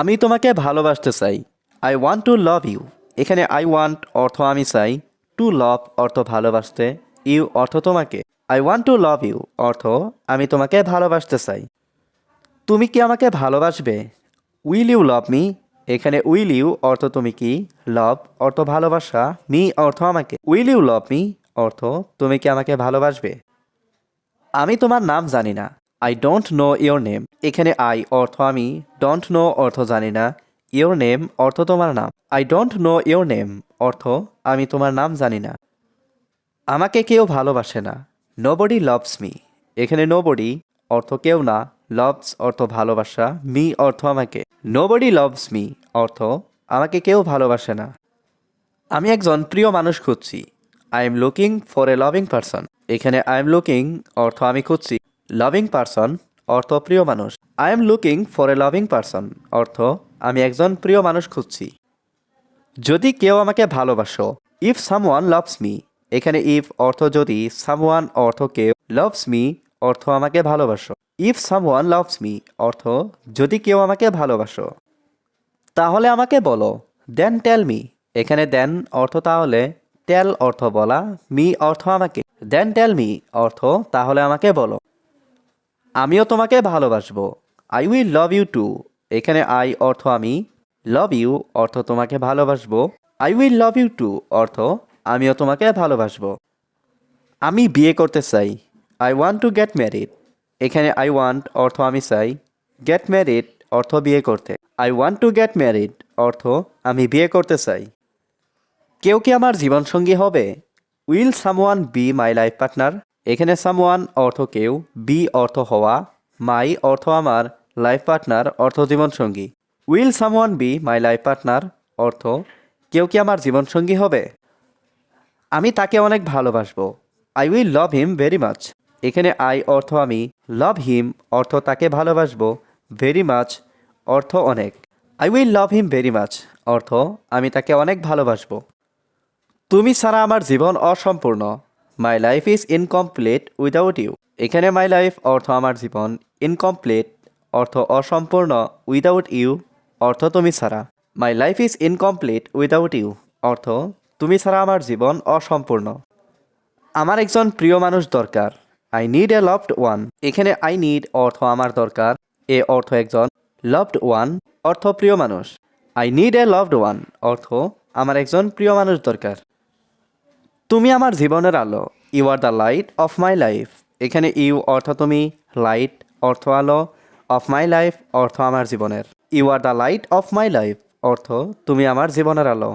আমি তোমাকে ভালোবাসতে চাই। I want to love you এখানে আই ওয়ান্ট অর্থ আমি চাই। টু লাভ অর্থ ভালোবাসতে। ইউ অর্থ তোমাকে। I want to love you অর্থ আমি তোমাকে ভালোবাসতে চাই। তুমি কি আমাকে ভালোবাসবে? উইল ইউ লাভ মি এখানে উইল ইউ অর্থ তুমি কি? লাভ অর্থ ভালোবাসা। মি অর্থ আমাকে। উইল ইউ লাভ মি অর্থ তুমি কি আমাকে ভালোবাসবে? আমি তোমার নাম জানি না। I don't know your name এখানে আই অর্থ আমি ডোন্ট নো অর্থ জানি না। ইয়োর নেম অর্থ তোমার নাম। I don't know your name অর্থ আমি তোমার নাম জানি না। আমাকে কেউ ভালোবাসে না। নোবডি লভস মি এখানে নোবডি অর্থ কেউ না। লভস অর্থ ভালোবাসা। মি অর্থ আমাকে। নোবডি লভস মি অর্থ আমাকে কেউ ভালোবাসে না। আমি একজন প্রিয় মানুষ খুঁজছি। I am looking for a loving person এখানে আই এম লুকিং অর্থ আমি খুঁজছি। লাভিং পারসন অর্থ প্রিয় মানুষ। I am looking for a loving person অর্থ, আমি একজন প্রিয় মানুষ খুঁজছি। যদি কেউ আমাকে ভালোবাসো ইফ সামওয়ান লাভস মি এখানে ইফ অর্থ যদি সামওয়ান অর্থ কেউ লাভস মি অর্থ আমাকে ভালোবাসো। ইফ সামওয়ান লাভস মি অর্থ, যদি কেউ আমাকে ভালোবাসো, তাহলে আমাকে বলো দেন টেল মি এখানে দেন অর্থ তাহলে টেল অর্থ বলা মি অর্থ আমাকে। দেন টেল মি অর্থ, তাহলে আমাকে বলো। আমিও তোমাকে ভালোবাসবো। I will love you too এখানে আই অর্থ আমি। লাভ ইউ অর্থ তোমাকে ভালোবাসবো। I will love you too অর্থ আমিও তোমাকে ভালোবাসবো। আমি বিয়ে করতে চাই। I want to get married এখানে আই ওয়ান্ট অর্থ আমি চাই। গেট ম্যারিড অর্থ বিয়ে করতে। I want to get married অর্থ আমি বিয়ে করতে চাই। কেউ কি আমার জীবনসঙ্গী হবে? Will someone be my life partner এখানে সামওয়ান অর্থ কেউ বি অর্থ হওয়া মাই অর্থ আমার লাইফ পার্টনার অর্থ জীবনসঙ্গী। Will someone be my life partner অর্থ, কেউ কি আমার জীবনসঙ্গী হবে? আমি তাকে অনেক ভালোবাসবো। I will love him very much এখানে আই অর্থ আমি লাভ হিম অর্থ তাকে ভালোবাসবো ভেরি মাচ অর্থ অনেক। I will love him very much অর্থ আমি তাকে অনেক ভালোবাসবো। তুমি ছাড়া আমার জীবন অসম্পূর্ণ। My life is incomplete without you এখানে মাই লাইফ অর্থ আমার জীবন ইনকমপ্লিট অর্থ অসম্পূর্ণ উইদাউট ইউ অর্থ তুমি ছাড়া। My life is incomplete without you অর্থ তুমি ছাড়া আমার জীবন অসম্পূর্ণ। আমার একজন প্রিয় মানুষ দরকার। I need a loved one এখানে আই নিড অর্থ আমার দরকার। এ অর্থ একজন লভড ওয়ান অর্থ প্রিয় মানুষ। I need a loved one অর্থ আমার একজন প্রিয় মানুষ দরকার। তুমি আমার জীবনের আলো you are the light of my life এখানে ইউ অর্থ তুমি লাইট অর্থ আলো অফ মাই লাইফ অর্থ আমার জীবনের। You are the light of my life অর্থ তুমি আমার জীবনের আলো।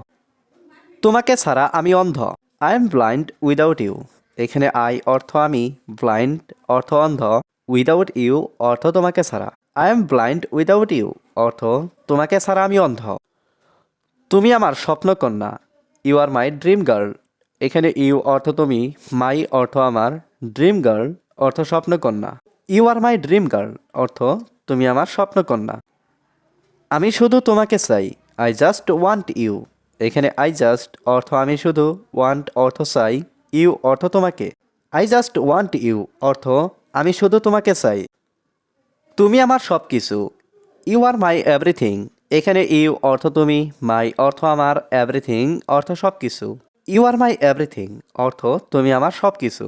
তোমাকে ছাড়া আমি অন্ধ। I am blind without you এখানে আই অর্থ আমি ব্লাইন্ড অর্থ অন্ধ। উইদাউট ইউ অর্থ তোমাকে ছাড়া। I am blind without you অর্থ তোমাকে ছাড়া আমি অন্ধ। তুমি আমার স্বপ্নকন্যা। You are my dream girl এখানে ইউ অর্থ তুমি, মাই অর্থ আমার, ড্রিম গার্ল অর্থ স্বপ্নকন্যা। You are my dream girl অর্থ তুমি আমার স্বপ্নকন্যা। আমি শুধু তোমাকে চাই, আই জাস্ট ওয়ান্ট ইউ। এখানে আই জাস্ট অর্থ আমি শুধু, ওয়ান্ট অর্থ চাই, ইউ অর্থ তোমাকে। আই জাস্ট ওয়ান্ট ইউ অর্থ আমি শুধু তোমাকে চাই। তুমি আমার সব কিছু ইউ আর মাই এভরিথিং। এখানে ইউ অর্থ তুমি, মাই অর্থ আমার, এভরিথিং অর্থ সব কিছু ইউ আর মাই এভরিথিং অর্থ তুমি আমার সব কিছু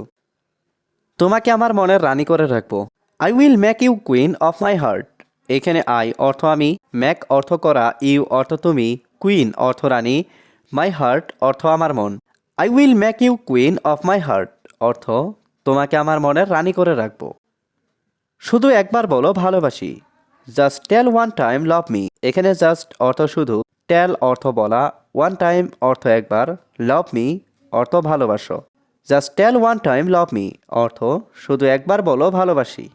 তোমাকে আমার মনের রানী করে রাখব। I will make you queen of my heart এখানে আই অর্থ আমি। ম্যাক অর্থ করা। ইউ অর্থ তুমি। কুইন অর্থ রানী। মাই হার্ট অর্থ আমার মন। I will make you queen of my heart অর্থ, তোমাকে আমার মনের রানী করে রাখব। শুধু একবার বলো ভালোবাসি। Just tell one time love me এখানে জাস্ট অর্থ শুধু। টেল অর্থ বলা। ওয়ান টাইম অর্থ একবার লাভ মি অর্থ ভালোবাসো। Just tell one time love me অর্থ শুধু একবার বলো ভালোবাসি।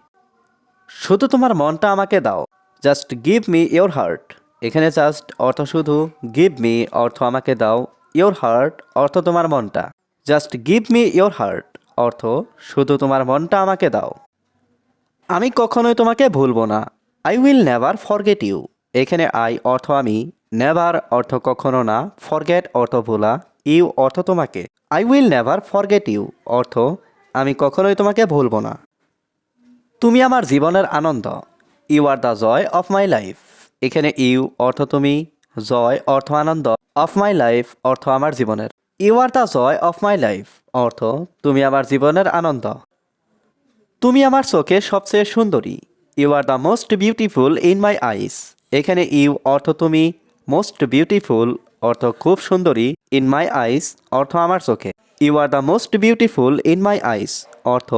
শুধু তোমার মনটা আমাকে দাও। Just give me your heart এখানে জাস্ট অর্থ শুধু গিভ মি অর্থ আমাকে দাও। ইয়োর হার্ট অর্থ তোমার মনটা। Just give me your heart অর্থ শুধু তোমার মনটা আমাকে দাও। আমি কখনোই তোমাকে ভুলবো না। I will never forget you এখানে আই অর্থ আমি। নেভার অর্থ কখনো না ফরগেট অর্থ ভোলা ইউ অর্থ তোমাকে। I will never forget you অর্থ আমি কখনোই তোমাকে ভুলবো না। তুমি আমার জীবনের আনন্দ। You are the joy of my life এখানে ইউ অর্থ তুমি জয় অর্থ আনন্দ। অফ মাই লাইফ অর্থ আমার জীবনের। You are the joy of my life অর্থ তুমি আমার জীবনের আনন্দ। তুমি আমার চোখে সবচেয়ে সুন্দরী। You are the most beautiful in my eyes এখানে ইউ অর্থ তুমি মোস্ট বিউটিফুল অর্থ খুব সুন্দরী ইন মাই আইস অর্থ আমার চোখে। You are the most beautiful in my eyes অর্থ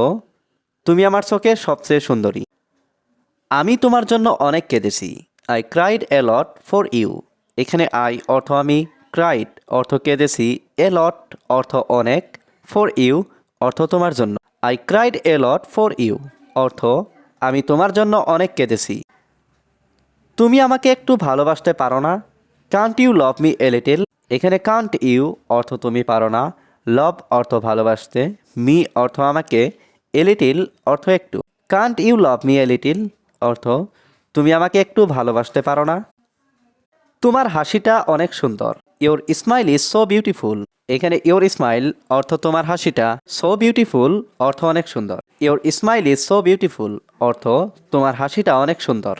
তুমি আমার চোখে সবচেয়ে সুন্দরী। আমি তোমার জন্য অনেক কেঁদেছি। I cried a lot for you এখানে আই অর্থ আমি ক্রাইড অর্থ কেঁদেছি এ লট অর্থ অনেক ফর ইউ অর্থ তোমার জন্য। I cried a lot for you অর্থ আমি তোমার জন্য অনেক কেঁদেছি। তুমি আমাকে একটু ভালোবাসতে পারো না? Can't you love me a little এখানে কান্ট ইউ অর্থ তুমি পারো না। লভ অর্থ ভালোবাসতে। মি অর্থ আমাকে এ লিটিল অর্থ একটু। Can't you love me a little অর্থ তুমি আমাকে একটু ভালোবাসতে পারো না। তোমার হাসিটা অনেক সুন্দর। Your smile is so beautiful এখানে ইওর স্মাইল অর্থ তোমার হাসিটা সো বিউটিফুল অর্থ অনেক সুন্দর। Your smile is so beautiful অর্থ তোমার হাসিটা অনেক সুন্দর।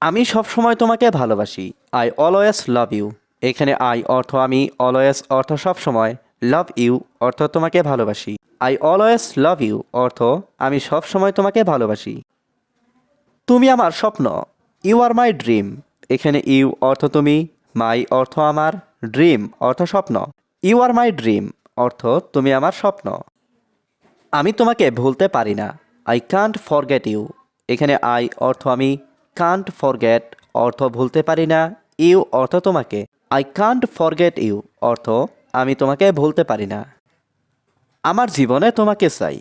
আমি সবসময় তোমাকে ভালোবাসি। আই অলওয়েজ লাভ ইউ এখানে আই অর্থ আমি অলওয়েজ অর্থ সবসময়। লাভ ইউ অর্থ তোমাকে ভালোবাসি। আই অলওয়েজ লাভ ইউ অর্থ আমি সবসময় তোমাকে ভালোবাসি। তুমি আমার স্বপ্ন। ইউ আর মাই ড্রিম এখানে ইউ অর্থ তুমি। মাই অর্থ আমার ড্রিম অর্থ স্বপ্ন। ইউ আর মাই ড্রিম অর্থ তুমি আমার স্বপ্ন। আমি তোমাকে ভুলতে পারি না। আই কান্ট ফরগেট ইউ এখানে আই অর্থ আমি কান্ট ফরগেট অর্থ ভুলতে পারি না, ইউ অর্থ তোমাকে। আই কান্ট ফরগেট ইউ অর্থ আমি তোমাকে ভুলতে পারি না। আমার জীবনে তোমাকে চাই।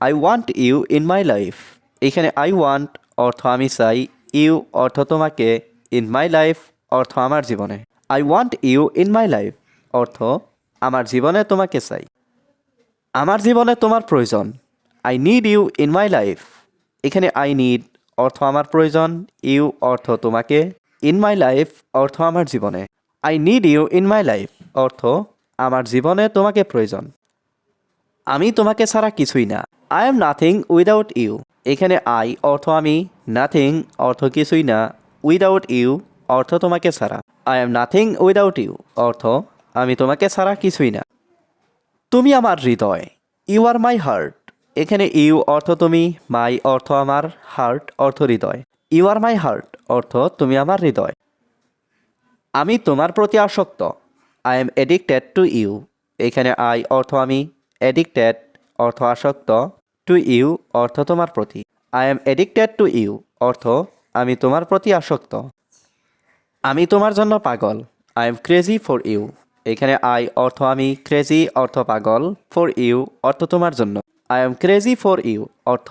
I want you in my life এখানে আই ওয়ান্ট অর্থ আমি চাই, ইউ অর্থ তোমাকে ইন মাই লাইফ অর্থ আমার জীবনে। I want you in my life অর্থ আমার জীবনে তোমাকে চাই। আমার জীবনে তোমার প্রয়োজন। I need you in my life এখানে আই নিড অর্থ আমার প্রয়োজন, ইউ অর্থ তোমাকে ইন মাই লাইফ অর্থ আমার জীবনে। I need you in my life অর্থ আমার জীবনে তোমাকে প্রয়োজন। আমি তোমাকে ছাড়া কিছুই না। I am nothing without you এখানে আই অর্থ আমি নাথিং অর্থ কিছুই না। উইদাউট ইউ অর্থ তোমাকে ছাড়া। I am nothing without you অর্থ আমি তোমাকে ছাড়া কিছুই না। তুমি আমার হৃদয়। ইউ আর মাই হার্ট এখানে ইউ অর্থ তুমি, মাই অর্থ আমার, হার্ট অর্থ হৃদয়। ইউ আর মাই হার্ট অর্থ তুমি আমার হৃদয়। আমি তোমার প্রতি আসক্ত। I am addicted to you. এখানে আই অর্থ আমি, এডিক্টেড অর্থ আসক্ত। টু ইউ অর্থ তোমার প্রতি। I am addicted to you অর্থ আমি তোমার প্রতি আসক্ত। আমি তোমার জন্য পাগল। I am crazy for you. এখানে আই অর্থ আমি, ক্রেজি অর্থ পাগল। ফর ইউ অর্থ তোমার জন্য। I am crazy for you অর্থ,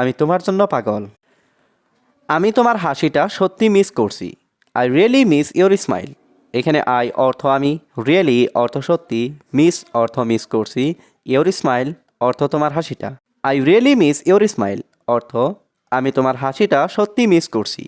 আমি তোমার জন্য পাগল। আমি তোমার হাসিটা সত্যি মিস করছি। I really miss your smile এখানে আই অর্থ আমি রিয়েলি অর্থ সত্যি মিস অর্থ মিস করছি ইউর স্মাইল অর্থ তোমার হাসিটা। I really miss your smile অর্থ, আমি তোমার হাসিটা সত্যি মিস করছি।